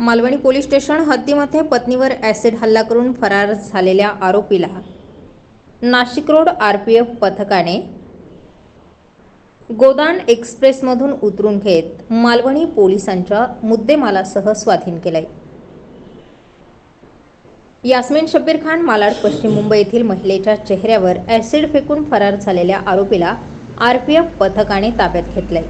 Malvani police station हद्दीमध्ये पत्नीवर acid हल्ला करून फरार झालेल्या आरोपीला Nashik road R P F पथकाने गोदान एक्सप्रेसमधून उतरून घेत मालवणी पोलिसांच्या मुद्देमालासह स्वाधीन केलंय. यास्मिन शब्बीर खान मालाड पश्चिम मुंबई येथील महिलेच्या चेहऱ्यावर ॲसिड फेकून फरार झालेल्या आरोपीला आर पी एफ पथकाने ताब्यात घेतलंय.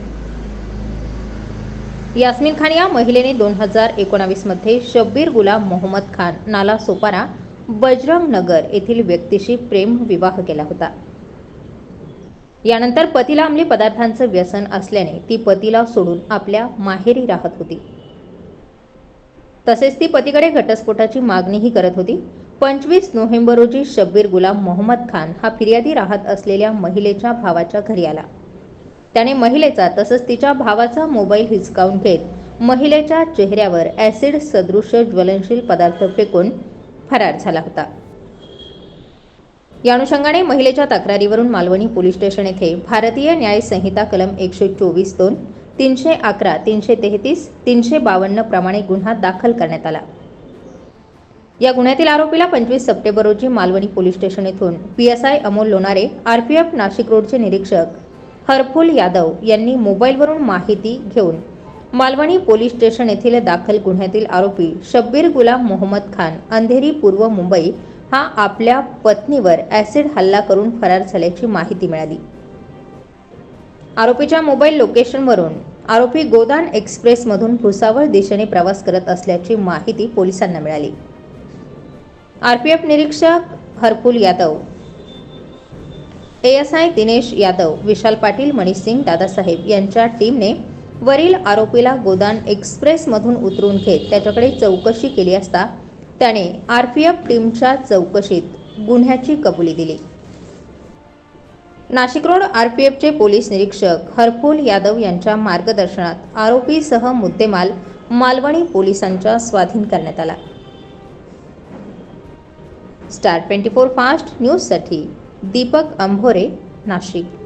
यास्मिन खान या महिलेने दोन हजार एकोणावीसमध्ये शब्बीर गुलाम मोहम्मद खान नाला सोपारा बजरंग नगर येथील व्यक्तीशी प्रेम विवाह केला होता. यानंतर पतीला अंमली पदार्थांचं व्यसन असल्याने ती पतीला सोडून आपल्या माहेरी राहत होती. तसेच ती पतीकडे घटस्फोटाची मागणीही करत होती. पंचवीस नोव्हेंबर रोजी शब्बीर गुलाम मोहम्मद खान हा फिर्यादी राहत असलेल्या महिलेच्या भावाच्या घरी आला. त्याने महिलेचा तसंच तिच्या भावाचा मोबाईल हिसकावून घेत महिलेच्या चेहऱ्यावर ॲसिड सदृश्य ज्वलनशील पदार्थ फेकून फरार झाला होता. या अनुषंगाने महिलेच्या तक्रारीवरून मालवणी पोलीस स्टेशन येथे भारतीय न्याय संहिता कलम एकशे चोवीस दोन तीनशे अकरा तीनशे तेहतीस तीनशे बावन्न प्रमाणे गुन्हा दाखल करण्यात आला. या गुन्ह्यातील आरोपीला पंचवीस सप्टेंबर रोजी मालवणी पोलीस स्टेशन येथून P S I Amol Lonare RPF Nashik रोडचे निरीक्षक हरफुल यादव यांनी मोबाईलवरून माहिती घेऊन मालवणी पोलीस स्टेशन येथील दाखल गुन्ह्यातील आरोपी शब्बीर गुलाम मोहम्मद खान अंधेरी पूर्व मुंबई हा आपल्या पत्नीवर ॲसिड हल्ला करून फरार झाल्याची माहिती मिळाली. आरोपीच्या मोबाईल लोकेशनवरून आरोपी गोदान एक्सप्रेसमधून भुसावळ दिशेने प्रवास करत असल्याची माहिती पोलिसांना मिळाली. आरपीएफ निरीक्षक हरफुल यादव एएसआय दिनेश यादव विशाल पाटील मनीष सिंग दादासाहेब यांच्या टीमने वरील आरोपीला गोदान एक्सप्रेसमधून उतरून घेत त्याच्याकडे चौकशी केली असता त्याने आर पी एफ टीमच्या चौकशीत गुन्ह्याची कबुली दिली. नाशिक रोड आर पी एफचे पोलीस निरीक्षक हरफुल यादव यांच्या मार्गदर्शनात आरोपीसह मुद्देमाल मालवणी पोलिसांच्या स्वाधीन करण्यात आला. स्टार ट्वेंटी फोर फास्ट न्यूजसाठी दीपक अंभोरे नाशिक.